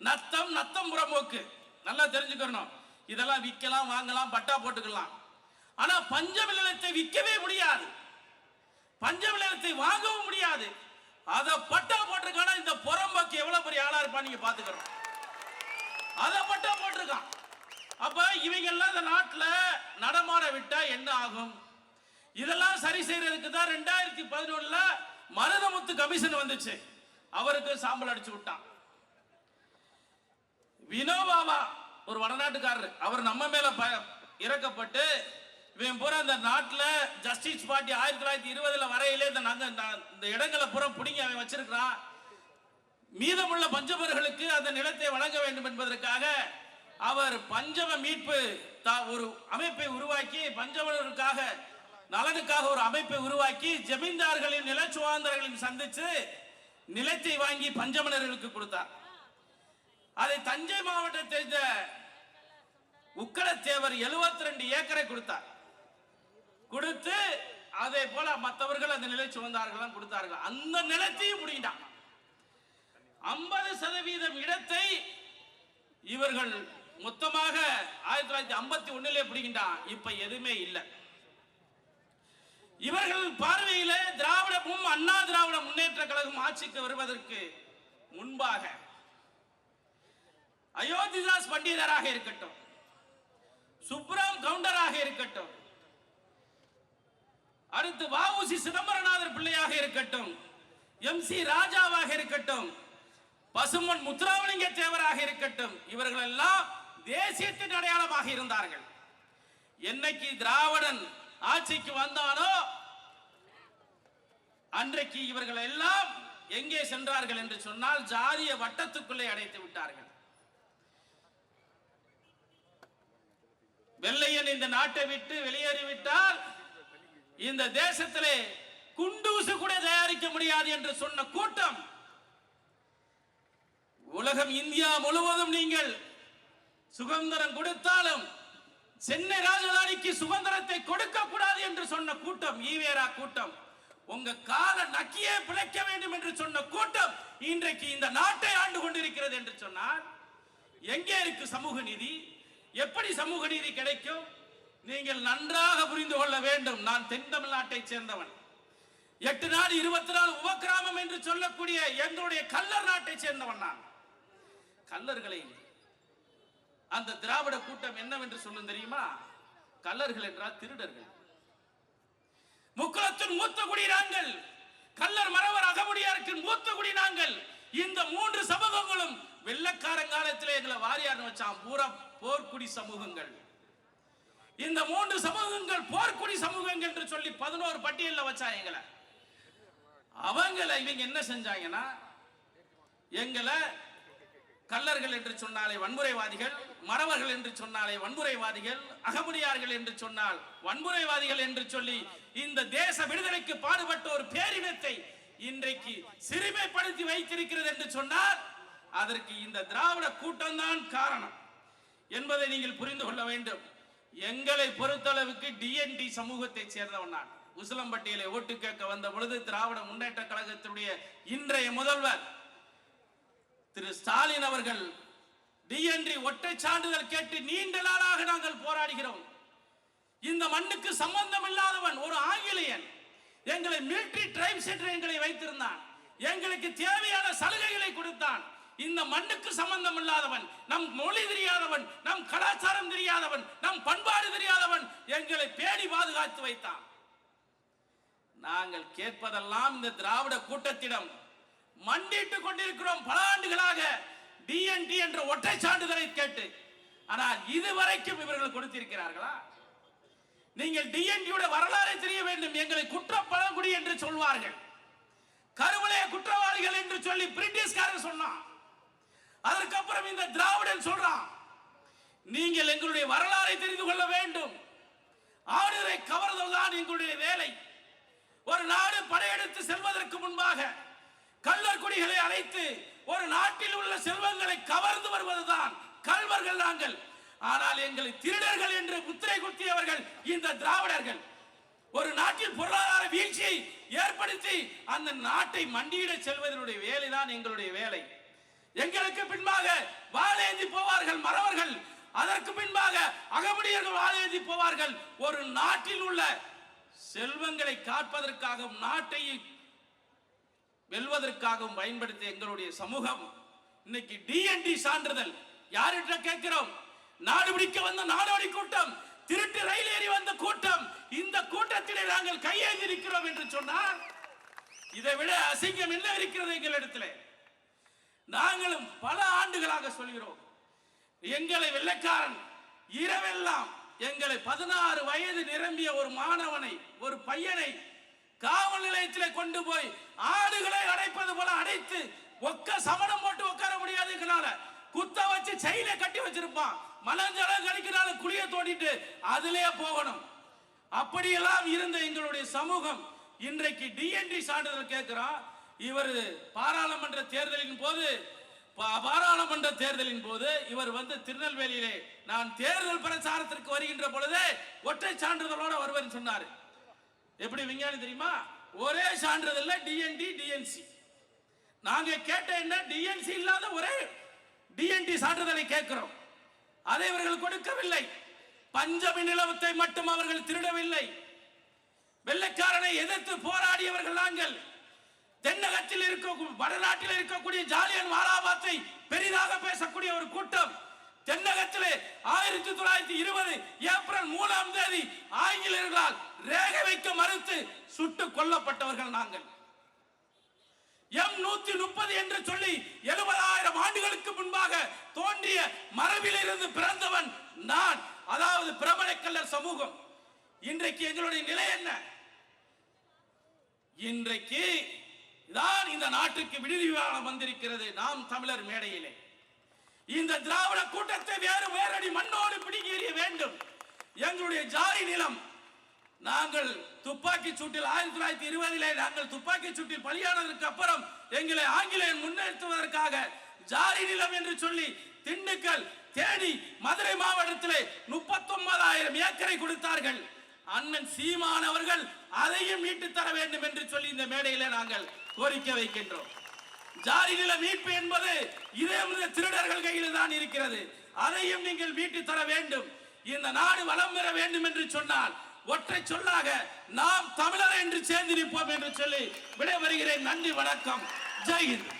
நத்தம் நத்தம் புறம்போக்கு. நல்லா தெரிஞ்சுக்கணும். இதெல்லாம் விற்கலாம் வாங்கலாம் பட்டா போட்டுக்கலாம். ஆனா பஞ்ச நிலத்தை விற்கவே முடியாது. பஞ்ச நிலத்தை வாங்கவும் முடியாது. அதை பட்டா போட்டிருக்கானா இந்த புறம்போக்கு எவ்வளவு பெரிய ஆளா இருப்பான் நீங்க பாத்துக்கிறோம் அதை பட்டா போட்டிருக்கான். அப்ப இவங்க எல்லாம் இந்த நாட்டில் நடமாட விட்டா என்ன ஆகும்? இதெல்லாம் சரி செய்யறதுக்கு தான் ரெண்டாயிரத்தி பதினொன்னுல மருதமுத்து கமிஷன் வந்துச்சு. அவருக்கு சாம்பல் அடிச்சு விட்டான். வினோபாவா ஒரு வடநாட்டுக்காரர். அவர் நம்ம மேல ப- இறக்கப்பட்டு இவன் பூரா இந்த நாட்டில் ஜஸ்டிஸ் பார்ட்டி ஆயிரத்தி தொள்ளாயிரத்தி இருபதுல வரையிலே இந்த நாங்கள் இந்த- இந்த இடங்களை பூரா பிடிங்கி அவன் வச்சிருக்கிறான். மீதமுள்ள பஞ்சமர்களுக்கு அந்த நிலத்தை வழங்க வேண்டும் என்பதற்காக அவர் பஞ்சம மீட்பு தா- ஒரு அமைப்பை உருவாக்கி பஞ்சவர்களுக்காக நலனுக்காக ஒரு அமைப்பை உருவாக்கி ஜமீன்தார்களின் நிலச்சுவாந்தர்களின் சந்திச்சு நிலத்தை வாங்கி பஞ்சமனர்களுக்கு கொடுத்தார். அதை தஞ்சை மாவட்டத்தை சேர்ந்த உக்கடத்தேவர் 72 ரெண்டு ஏக்கரை கொடுத்தார். கொடுத்து அதே போல மற்றவர்கள் அந்த நிலை சுமந்தார்கள் கொடுத்தார்கள். அந்த நிலத்தையும் முடிண்டான் ஐம்பது சதவீதம் இடத்தை இவர்கள் மொத்தமாக ஆயிரத்தி தொள்ளாயிரத்தி ஐம்பத்தி ஒண்ணுல பிடிக்கின்றான். இப்ப எதுவுமே இல்லை. இவர்கள் பார்வையில திராவிடமும் அண்ணா திராவிட முன்னேற்ற கழகம் ஆட்சிக்கு வருவதற்கு முன்பாக அயோத்திதாஸ் பண்டிதராக இருக்கட்டும். சுப்ராம் கவுண்டராக இருக்கட்டும். அடுத்து வாவுசி சிதம்பரநாதர் பிள்ளையாக இருக்கட்டும். எம் சி ராஜாவாக இருக்கட்டும். பசுமன் முத்துராமலிங்க தேவராக இருக்கட்டும். இவர்கள் எல்லாம் தேசியத்தின் அடையாளமாக இருந்தார்கள். என்னைக்கு திராவிடன் ஆட்சிக்கு வந்தானோ அன்றைக்கு இவர்கள் எல்லாம் எங்கே சென்றார்கள் என்று சொன்னால் ஜாதிய வட்டத்துக்குள்ளே அடைத்து விட்டார்கள். வெள்ளையன் இந்த நாட்டை விட்டு வெளியேறிவிட்டால் இந்த தேசத்திலே குண்டூசு கூட தயாரிக்க முடியாது என்று சொன்ன கூட்டம். உலகம் இந்தியா முழுவதும் நீங்கள் சுதந்திரம் கொடுத்தாலும் சென்னை ராஜதானிக்கு சுதந்திரத்தை கொடுக்க கூடாது என்று சொன்ன கூட்டம் ஈவேரா கூட்டம். உங்க கால நக்கியே பிழைக்க வேண்டும் என்று சொன்ன கூட்டம் இன்றைக்கு இந்த நாட்டை ஆண்டு கொண்டிருக்கிறது என்று சொன்னால் எங்கே இருக்கு சமூக நீதி? எப்படி சமூக நீதி கிடைக்கும்? நீங்கள் நன்றாக புரிந்து கொள்ள வேண்டும். நான் தென் தமிழ்நாட்டை சேர்ந்தவன். எட்டு நாடு இருபத்தி நாலு உபக்கிராமம் என்று சொல்லக்கூடிய எங்களுடைய கல்லர் நாட்டை சேர்ந்தவன் நான். கல்லர்களை அந்த திராவிட கூட்டம் என்னவென்று சொல்லும் தெரியுமா? கல்லர்கள் என்றால் திருடர்கள். முக்குளத்தின் மூத்த குடி நாங்கள் கல்லர் மரவர் அகமுடியாருக்கின் மூத்த குடி நாங்கள். இந்த மூன்று சமூகங்களும் வெள்ளக்காரன் காலத்தில் எங்களை வாரியார்னு வச்சான். பூரா போர்க்குடி சமூகங்கள். இந்த மூன்று சமூகங்கள் போர்க்குடி சமூகங்கள் என்று சொல்லி பதினோரு பட்டியல்ல வச்சா எங்களை. அவங்கள இவங்க என்ன செஞ்சாங்கன்னா எங்களை கல்லர்கள் என்று சொன்னாலே வன்முறைவாதிகள் மறவர்கள் என்று சொன்னாலே வன்முறைவாதிகள் அகமுடியார்கள் என்று சொன்னால் வன்முறைவாதிகள் என்று சொல்லி இந்த தேச விடுதலைக்கு பாடுபட்ட ஒரு பேரினத்தை இன்றைக்கு சிறுமைப்படுத்தி வைத்திருக்கிறது என்று சொன்னால் அதற்கு இந்த திராவிட கூட்டம்தான் காரணம். என்பதை நீங்கள் புரிந்து கொள்ள வேண்டும். எங்களை பொறுத்தளவுக்கு டிஎன்டி சமூகத்தை சேர்ந்தவன் நான். உசிலம்பட்டியலை ஓட்டு கேட்க வந்த பொழுது திராவிட முன்னேற்ற கழகத்தினுடைய இன்றைய முதல்வர் திரு ஸ்டாலின் அவர்கள் டிஎன்டி ஒற்றை சான்றிதழ் கேட்டு நீண்ட நாளாக நாங்கள் போராடுகிறோம். இந்த மண்ணுக்கு சம்பந்தம் இல்லாதவன் ஒரு ஆங்கிலேயன். எங்களை மிலிட்ரி டிரைப்ஸ் என்று எங்களை வைத்திருந்தான். எங்களுக்கு தேவையான சலுகைகளை கொடுத்தான். இந்த மண்ணுக்கு சம்பந்தம் இல்லாதவன் நம் மொழி தெரியாதவன் நம் கலாச்சாரம் தெரியாதவன் நம் பண்பாடு தெரியாதவன் எங்களை பேணி பாதுகாத்து வைத்தான். நாங்கள் கேட்பதெல்லாம் இந்த திராவிட கூட்டத்திடம். மண்டிட்டு கொண்டிருக்கிறோம் பல ஆண்டுகளாக. டிஎன்டி என்ற ஒற்றை சான்றிதழை கேட்டு ஆனால் இதுவரைக்கும் இவர்கள் கொடுத்திருக்கிறார்களா? நீங்கள் டிஎன்டியோட வரலாறை தெரிய வேண்டும். எங்களை குற்றப்பழங்குடி என்று சொல்வார்கள். கருவளைய குற்றவாளிகள் என்று சொல்லி பிரிட்டிஷ்காரர் சொன்னான். அதற்கப்புறம் இந்த திராவிடன் சொல்றான் நீங்கள் எங்களுடைய வரலாறை தெரிந்து கொள்ள வேண்டும். ஆடுரை கவர்வதுதான் எங்களுடைய வேலை. ஒரு நாடு படையெடுத்து செல்வதற்கு முன்பாக கள்ளர் குடிகளை அழைத்து ஒரு நாட்டில் உள்ள செல்வங்களை கவர்ந்து வருவதுதான் கல்வர்கள் நாங்கள். ஆனால் எங்களை திருடர்கள் என்று முத்திரை குத்தியவர்கள் இந்த திராவிடர்கள். ஒரு நாட்டில் பொருளாதார வீழ்ச்சியை ஏற்படுத்தி அந்த நாட்டை மண்டியிட செல்வதனுடைய வேலைதான் எங்களுடைய வேலை. எங்களுக்கு பின்பாக வாழேந்தி போவார்கள் மறவர்கள். அதற்கு பின்பாக அகமுடியர்கள் வாழேந்தி போவார்கள். ஒரு நாட்டில் உள்ள செல்வங்களை காப்பதற்காகவும் நாட்டை வெல்வதற்காகவும் பயன்படுத்திய எங்களுடைய சமூகம் இன்னைக்கு டிஎன்டி சான்றிதழ். யார்கிட்ட கேட்கிறோம்? நாடு பிடிக்க வந்த நாடோடி கூட்டம் திருட்டு ரயில் ஏறி வந்த கூட்டம். இந்த கூட்டத்திலே நாங்கள் கையேந்தி இருக்கிறோம் என்று சொன்னால் இதை விட அசிங்கம் என்ன இருக்கிறது எங்களிடத்திலே நாங்களும் பல ஆண்டுகளாக சொல்கிறோம். எங்களை வெள்ளைக்காரன் இரவெல்லாம் எங்களை பதினாறு வயது நிரம்பிய ஒரு மாணவனை ஒரு பையனை காவல் நிலையத்திலே கொண்டு போய் ஆடுகளை அடைப்பது போல அடைத்து ஒக்க சமணம் போட்டு உட்கார முடியாதுங்கனால குத்த வச்சு செயல கட்டி வச்சிருப்பான். மலஞ்சளவு கழிக்கிறால குளிய தோண்டிட்டு அதிலே போகணும். அப்படியெல்லாம் இருந்த எங்களுடைய சமூகம் இன்றைக்கு டிஎன்டி சான்றிதழ் கேட்கிறான் இவர் பாராளுமன்ற தேர்தலின் போது பாராளுமன்ற தேர்தலின் போது இவர் வந்து திருநெல்வேலியிலே நான் தேர்தல் பிரச்சாரத்திற்கு வருகின்ற பொழுது ஒற்றை சான்றிதழோடு வருவேன் சொன்னார். எப்படி விஞ்ஞானி தெரியுமா? ஒரே சான்றிதழ் டிஎன்டி டிஎன்சி நாங்க கேட்ட என்ன? டிஎன்சி இல்லாத ஒரே டிஎன்டி சான்றிதழை கேட்கிறோம். அதை இவர்கள் கொடுக்கவில்லை. பஞ்சமி நிலவத்தை மட்டும் அவர்கள் திருடவில்லை. வெள்ளைக்காரனை எதிர்த்து போராடியவர்கள் நாங்கள். தென்னகத்தில் இருக்க வடநாட்டில் இருக்கக்கூடிய ஜாலியன் வாலாபாத்தை பெரிதாக பேசக்கூடிய ஒரு கூட்டம். தென்னகத்திலே ஆயிரத்தி தொள்ளாயிரத்தி இருபது ஏப்ரல் மூணாம் தேதி ஆங்கிலேயர்களால் ரேகை வைக்க மறுத்து சுட்டு கொல்லப்பட்டவர்கள் நாங்கள். எம் நூத்தி முப்பது என்று சொல்லி எழுபதாயிரம் ஆண்டுகளுக்கு முன்பாக தோன்றிய மரபிலிருந்து பிறந்தவன் நான் அதாவது பிரபலக்கல்லர் சமூகம். இன்றைக்கு எங்களுடைய நிலை என்ன? இன்றைக்கு தான் இந்த நாட்டுக்கு விடுதி விமானம் வந்திருக்கிறது. நாம் தமிழர் மேடையிலே. இந்த திராவிட கூட்டத்தை வேறு வேறடி மண்ணோடு பிடிங்கி எறிய வேண்டும். எங்களுடைய ஜாதி நிலம் நாங்கள் துப்பாக்கி சூட்டில் ஆயிரத்தி தொள்ளாயிரத்தி இருபதிலே நாங்கள் துப்பாக்கி சூட்டில் பலியானதற்கு அப்புறம் எங்களை ஆங்கிலேயர் முன்னெடுத்துவதற்காக ஜாரி நிலம் என்று சொல்லி திண்டுக்கல் தேனி மதுரை மாவட்டத்திலே முப்பத்தொன்பதாயிரம் ஏக்கரை கொடுத்தார்கள். அண்ணன் சீமானவர்கள் அதையும் மீட்டு தர வேண்டும் என்று சொல்லி இந்த மேடையில நாங்கள் கோரிக்கை வைக்கின்றோம். ஜாதி நில மீட்பு என்பது இதே திருடர்கள் கையில் தான் இருக்கிறது. அதையும் நீங்கள் மீட்டு தர வேண்டும். இந்த நாடு வளம் பெற வேண்டும் என்று சொன்னால் ஒற்றை சொல்லாக நாம் தமிழர் என்று சேர்ந்து நிற்போம் என்று சொல்லி விடைபெறுகிறேன். நன்றி வணக்கம். ஜெய் ஹிந்த்.